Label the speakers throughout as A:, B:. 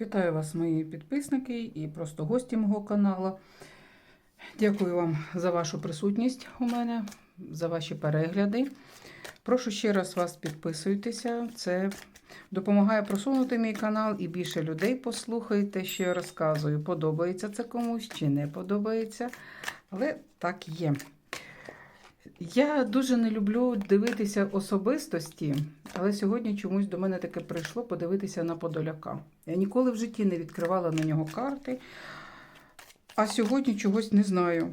A: Вітаю вас, мої підписники і просто гості мого каналу. Дякую вам за вашу присутність у мене, за ваші перегляди. Прошу ще раз вас підписуйтеся. Це допомагає просунути мій канал і більше людей послухайте, що я розказую. Подобається це комусь чи не подобається. Але так є. Я дуже не люблю дивитися особистості, але сьогодні чомусь до мене таке прийшло подивитися на Подоляка. Я ніколи в житті не відкривала на нього карти, а сьогодні чогось не знаю.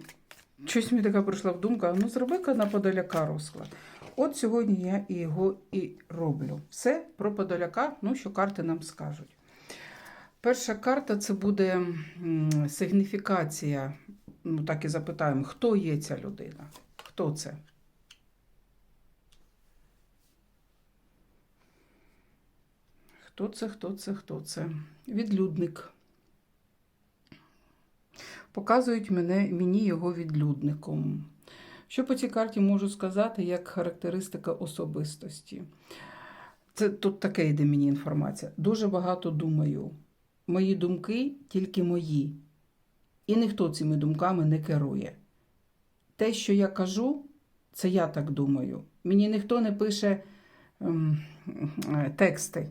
A: Щось мені така прийшла в думка, ну зроби-ка на Подоляка розклад. От сьогодні я і його і роблю. Все про Подоляка, ну що карти нам скажуть. Перша карта це буде сигніфікація. Ну, так і запитаємо, хто є ця людина? Хто це? Хто це, хто це, хто це? Відлюдник. Показують мене, мені його відлюдником. Що по цій карті можу сказати як характеристика особистості? Це тут таке йде мені інформація. Дуже багато думаю. Мої думки тільки мої. І ніхто цими думками не керує. Те, що я кажу, це я так думаю. Мені ніхто не пише ем, е, тексти.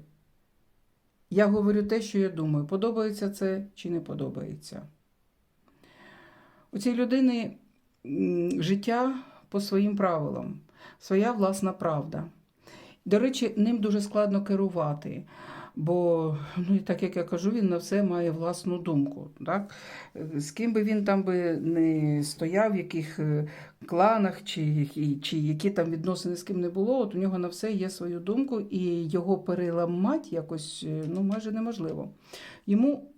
A: Я говорю те, що я думаю. Подобається це чи не подобається. У цій людини життя по своїм правилам, своя власна правда. До речі, ним дуже складно керувати. Бо, ну і так як я кажу, він на все має власну думку. Так? З ким би він там би не стояв, в яких е, кланах, чи, чи які там відносини з ким не було, от у нього на все є свою думку, і його переламати якось е, ну, майже неможливо. Йому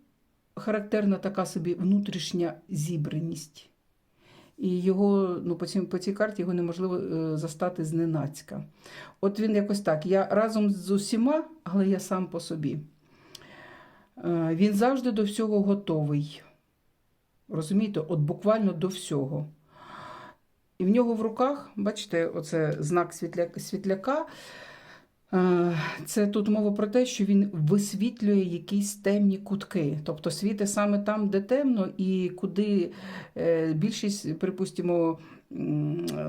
A: характерна така собі внутрішня зібраність. І його, ну, по, цій, по цій карті його неможливо е, застати зненацька. От він якось так. Я разом з усіма, але я сам по собі. Е, Він завжди до всього готовий. Розумієте, от буквально до всього. І в нього в руках, бачите, оце знак світля- світляка. Е, Це тут мова про те, що він висвітлює якісь темні кутки. Тобто світить саме там, де темно, і куди е, більшість, припустимо,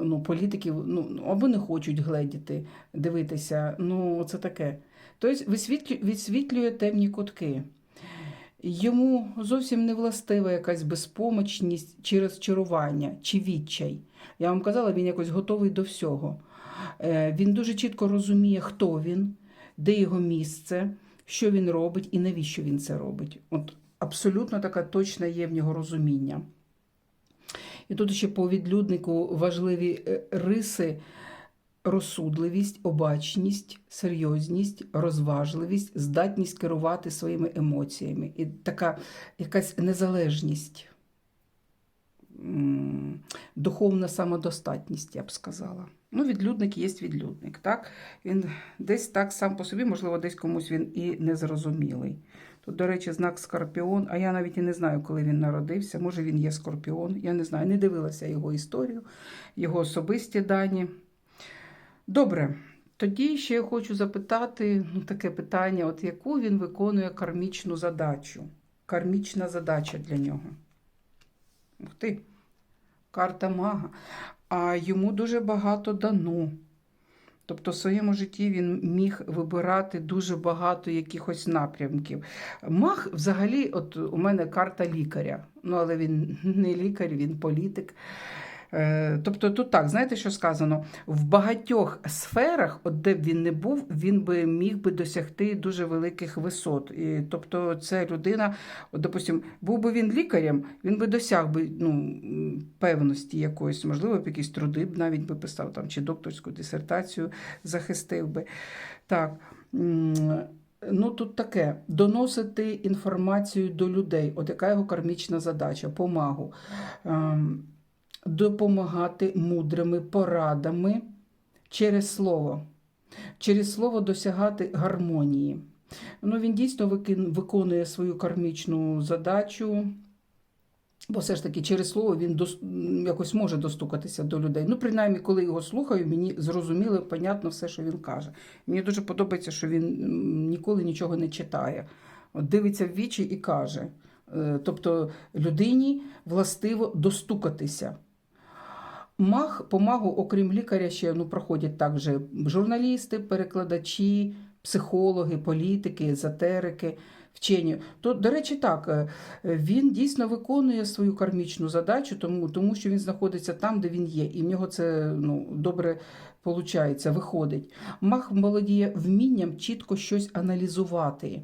A: ну, політиків ну, або не хочуть гледіти, дивитися. Ну, це таке. Тобто висвітлює, відсвітлює темні кутки. Йому зовсім не властива якась безпомочність чи розчарування, чи відчай. Я вам казала, він якось готовий до всього. Е, Він дуже чітко розуміє, хто він, де його місце, що він робить і навіщо він це робить. От абсолютно така точна є в нього розуміння. І тут ще по відлюднику важливі е, риси. Розсудливість, обачність, серйозність, розважливість, здатність керувати своїми емоціями і така якась незалежність, духовна самодостатність, я б сказала. Ну, відлюдник є відлюдник. Так? Він десь так сам по собі, можливо, десь комусь він і незрозумілий. Тут, до речі, знак Скорпіон, а я навіть і не знаю, коли він народився. Може, він є Скорпіон, я не знаю, не дивилася його історію, його особисті дані. Добре, тоді ще я хочу запитати ну, таке питання: от яку він виконує кармічну задачу? Кармічна задача для нього. Ух ти, карта мага. А йому дуже багато дано. Тобто в своєму житті він міг вибирати дуже багато якихось напрямків. Мах, взагалі, от у мене карта лікаря. Ну, але він не лікар, він політик. Е, Тобто тут так, знаєте, що сказано? В багатьох сферах, от де б він не був, він би міг би досягти дуже великих висот. І, тобто, це людина, от, допустим, був би він лікарем, він би досяг би ну, певності якоїсь, можливо, б якісь труди б навіть би писав там, чи докторську дисертацію захистив би. Так. Ну, тут таке: доносити інформацію до людей. От яка його кармічна задача, помагу. Ем, допомагати мудрими порадами через слово, через слово досягати гармонії. Ну, він дійсно виконує свою кармічну задачу. Бо все ж таки через слово він дос- якось може достукатися до людей. Ну, принаймні, коли його слухаю, мені зрозуміло, понятно все, що він каже. Мені дуже подобається, що він ніколи нічого не читає. От дивиться в вічі і каже. Е, Тобто людині властиво достукатися. Маг, помагу, окрім лікаря, ще ну, проходять також журналісти, перекладачі, психологи, політики, езотерики, вчені. То, до речі, так, е, він дійсно виконує свою кармічну задачу, тому, тому що він знаходиться там, де він є, і в нього це ну, добре виходить, виходить. Маг володіє вмінням чітко щось аналізувати.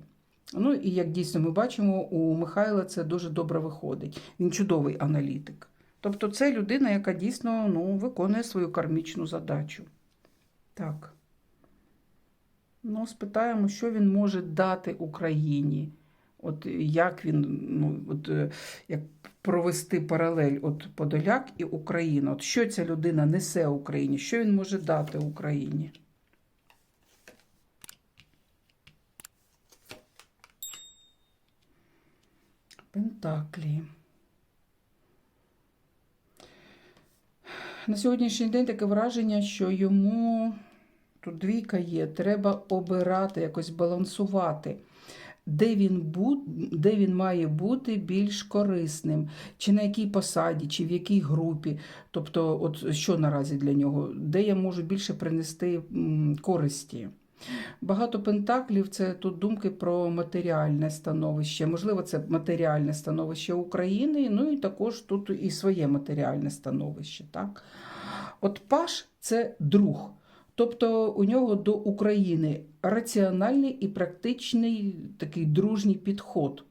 A: Ну і як дійсно ми бачимо, у Михайла це дуже добре виходить. Він чудовий аналітик. Тобто це людина, яка дійсно ну, виконує свою кармічну задачу. Так. Ну, спитаємо, що він може дати Україні. От як він, ну, от, е, як провести паралель от Подоляк і Україна. От що ця людина несе Україні, що він може дати Україні? Пентаклі. На сьогоднішній день таке враження, що йому тут двійка є, треба обирати, якось балансувати, де він, бу... де він має бути більш корисним, чи на якій посаді, чи в якій групі. Тобто, от що наразі для нього, де я можу більше принести користі. Багато пентаклів це тут думки про матеріальне становище. Можливо, це матеріальне становище України, ну і також тут і своє матеріальне становище. Так? От Паш це друг. Тобто у нього до України раціональний і практичний такий дружній підход.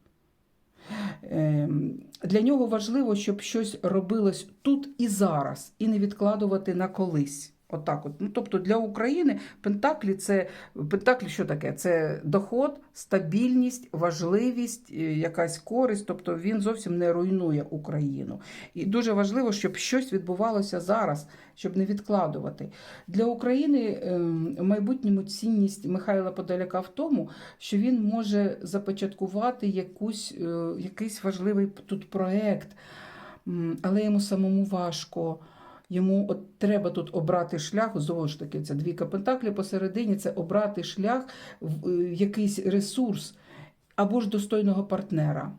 A: Ем, Для нього важливо, щоб щось робилось тут і зараз, і не відкладувати на колись. Отак от. Ну, тобто для України Пентаклі це Пентаклі що таке? Це доход, стабільність, важливість, е, якась користь. Тобто він зовсім не руйнує Україну. І дуже важливо, щоб щось відбувалося зараз, щоб не відкладувати. Для України ем, в майбутньому цінність Михайла Подоляка в тому, що він може започаткувати якусь, е, якийсь важливий тут проект, але йому самому важко. Йому от треба тут обрати шлях, знову ж таки, це двійка пентаклі посередині, це обрати шлях в е, якийсь ресурс або ж достойного партнера.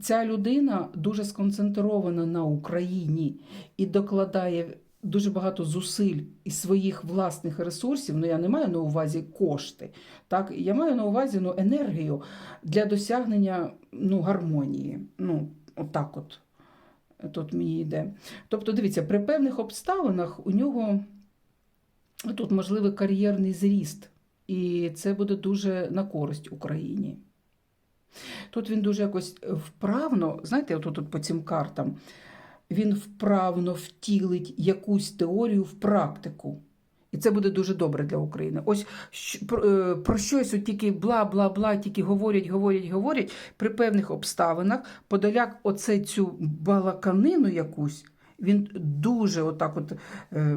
A: Ця людина дуже сконцентрована на Україні і докладає дуже багато зусиль із своїх власних ресурсів. Ну, я не маю на увазі кошти. Так? Я маю на увазі ну, енергію для досягнення ну, гармонії. Ну, отак от тут мені йде. Тобто, дивіться, при певних обставинах у нього тут можливий кар'єрний зріст, і це буде дуже на користь Україні. Тут він дуже якось вправно, знаєте, от по цим картам, він вправно втілить якусь теорію в практику. І це буде дуже добре для України. Ось про, е, про щось от тільки бла-бла-бла, тільки говорять, говорять, говорять. При певних обставинах Подоляк оце цю балаканину якусь. Він дуже отак от е,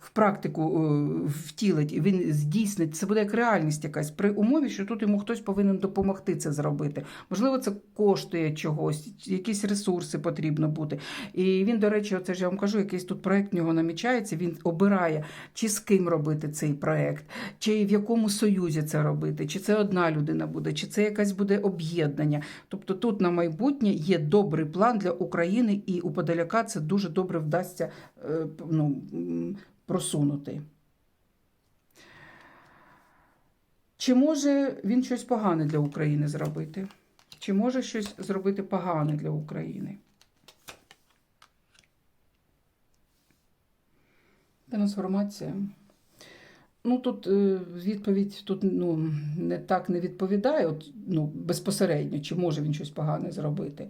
A: в практику е, втілить, він здійснить. Це буде як реальність якась при умові, що тут йому хтось повинен допомогти це зробити. Можливо, це коштує чогось, якісь ресурси потрібно бути. І він, до речі, оце ж я вам кажу, якийсь тут проект в нього намічається. Він обирає, чи з ким робити цей проект, чи в якому союзі це робити, чи це одна людина буде, чи це якась буде об'єднання. Тобто тут на майбутнє є добрий план для України, і у Подоляка це дуже добре вдасться е, ну, просунути. Чи може він щось погане для України зробити? Чи може щось зробити погане для України? Трансформація. Ну, тут е, відповідь тут ну, не так не відповідає, от, ну, безпосередньо, чи може він щось погане зробити.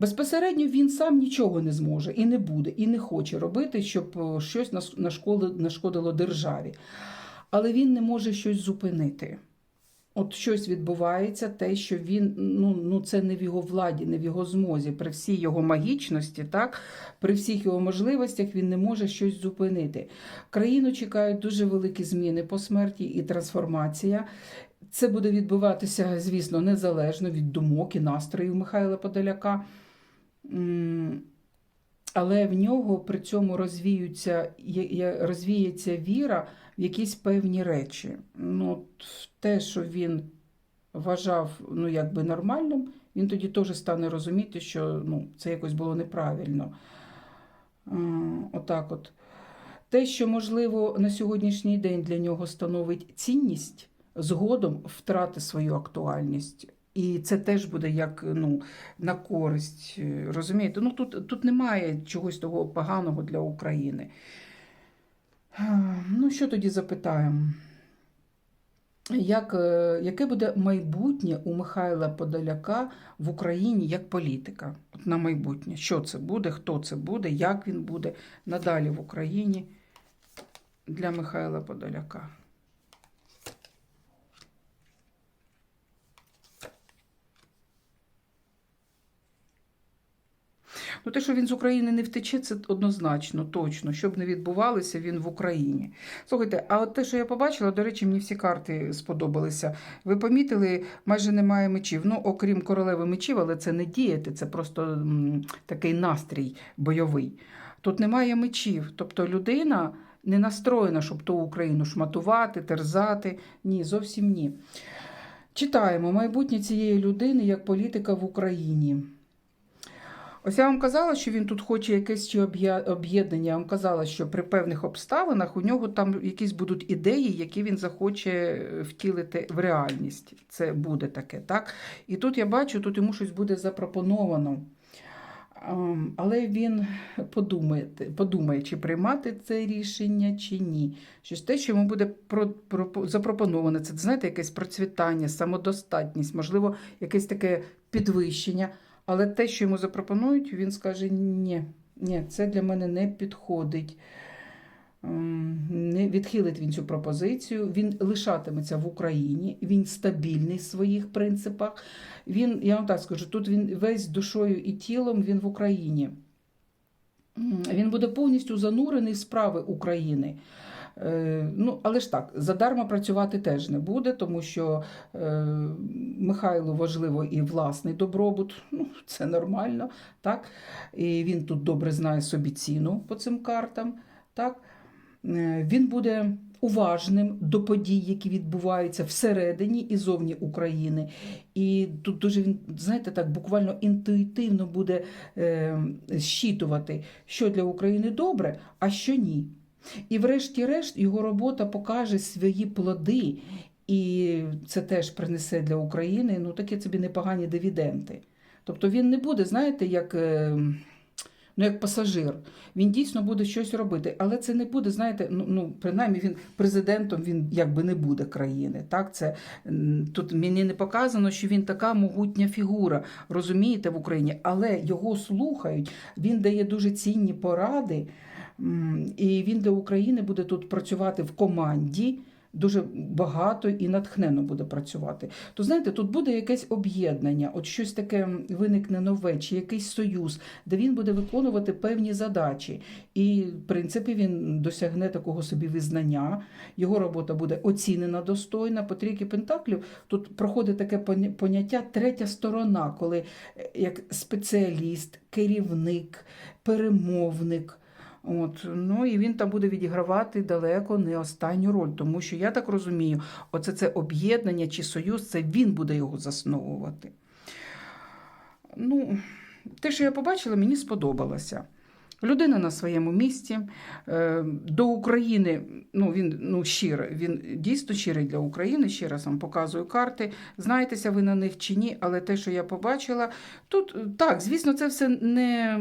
A: Безпосередньо він сам нічого не зможе і не буде, і не хоче робити, щоб е, щось нашкодило державі. Але він не може щось зупинити. От щось відбувається, те, що він ну, ну це не в його владі, не в його змозі. При всій його магічності, так, при всіх його можливостях він не може щось зупинити. Країну чекають дуже великі зміни по смерті і трансформація. Це буде відбуватися, звісно, незалежно від думок і настроїв Михайла Подоляка. Але в нього при цьому розвіються, розвіється віра в якісь певні речі. Ну, те, що він вважав ну, якби нормальним, він тоді теж стане розуміти, що ну, це якось було неправильно. Отак от. Те, що, можливо, на сьогоднішній день для нього становить цінність, згодом втрати свою актуальність. І це теж буде як ну, на користь. е, Розумієте? Ну, тут, тут немає чогось того поганого для України. Ну, що тоді запитаємо? Як, е, яке буде майбутнє у Михайла Подоляка в Україні як політика? От на майбутнє. Що це буде, хто це буде, як він буде надалі в Україні для Михайла Подоляка? Ну, те, що він з України не втече, це однозначно, точно. Щоб не відбувалося, він в Україні. Слухайте, а от те, що я побачила, до речі, мені всі карти сподобалися. Ви помітили, майже немає мечів. Ну, окрім королеви мечів, але це не діяти, це просто такий настрій бойовий. Тут немає мечів. Тобто людина не настроєна, щоб ту Україну шматувати, терзати. Ні, зовсім ні. Читаємо майбутнє цієї людини як політика в Україні. Ось я вам казала, що він тут хоче якесь чи об'єднання. Я вам казала, що при певних обставинах у нього там якісь будуть ідеї, які він захоче втілити в реальність. Це буде таке, так? І тут я бачу, тут йому щось буде запропоновано. Але він подумає, подумає, чи приймати це рішення, чи ні. Щось те, що йому буде про, про, запропоноване, це знаєте, якесь процвітання, самодостатність, можливо, якесь таке підвищення. Але те, що йому запропонують, він скаже: ні, ні, це для мене не підходить. Ем, Не відхилить він цю пропозицію, він лишатиметься в Україні, він стабільний в своїх принципах. Він, я вам так скажу, тут він весь душою і тілом він в Україні. Він буде повністю занурений в справи України. Е, Ну, але ж так, задарма працювати теж не буде, тому що е, Михайлу важливо і власний добробут, ну, це нормально, так? І він тут добре знає собі ціну по цим картам. Так? Е, Він буде уважним до подій, які відбуваються всередині і зовні України. І тут дуже він, знаєте, так буквально інтуїтивно буде е, щитувати, що для України добре, а що ні. І врешті-решт його робота покаже свої плоди, і це теж принесе для України ну, такі собі непогані дивіденти. Тобто він не буде, знаєте, як, е, ну, як пасажир. Він дійсно буде щось робити, але це не буде, знаєте, ну, ну принаймні він президентом він якби не буде країни. Так? Це, тут мені не показано, що він така могутня фігура, розумієте, в Україні, але його слухають, він дає дуже цінні поради. І він для України буде тут працювати в команді. Дуже багато і натхненно буде працювати. То знаєте, тут буде якесь об'єднання, от щось таке виникне нове, чи якийсь союз, де він буде виконувати певні задачі. І, в принципі, він досягне такого собі визнання. Його робота буде оцінена достойна. По трійки Пентаклів тут проходить таке поня- поняття третя сторона, коли е, як спеціаліст, керівник, перемовник. От, ну і він там буде відігравати далеко не останню роль, тому що я так розумію, оце це об'єднання чи союз, це він буде його засновувати. Ну, те, що я побачила, мені сподобалося. Людина на своєму місці. Е, До України ну, він ну, щирий, він дійсно щирий для України. Ще раз вам показую карти. Знаєтеся ви на них чи ні, але те, що я побачила, тут так, звісно, це все не.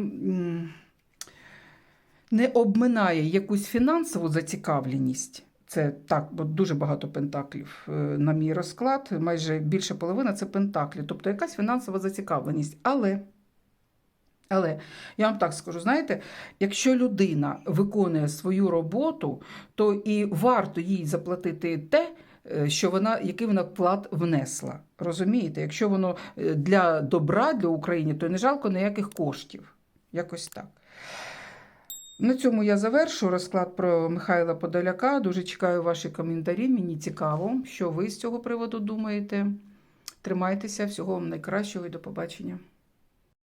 A: Не обминає якусь фінансову зацікавленість. Це так, бо дуже багато пентаклів е, на мій розклад, майже більше половина це пентаклі, тобто якась фінансова зацікавленість. Але, але я вам так скажу: знаєте, якщо людина виконує свою роботу, то і варто їй заплатити те. е, Що вона, який вона вклад внесла. Розумієте? Якщо воно е, для добра для України, то не жалко ніяких коштів. Якось так. На цьому я завершу розклад про Михайла Подоляка. Дуже чекаю ваші коментарі. Мені цікаво, що ви з цього приводу думаєте. Тримайтеся, всього вам найкращого і до побачення.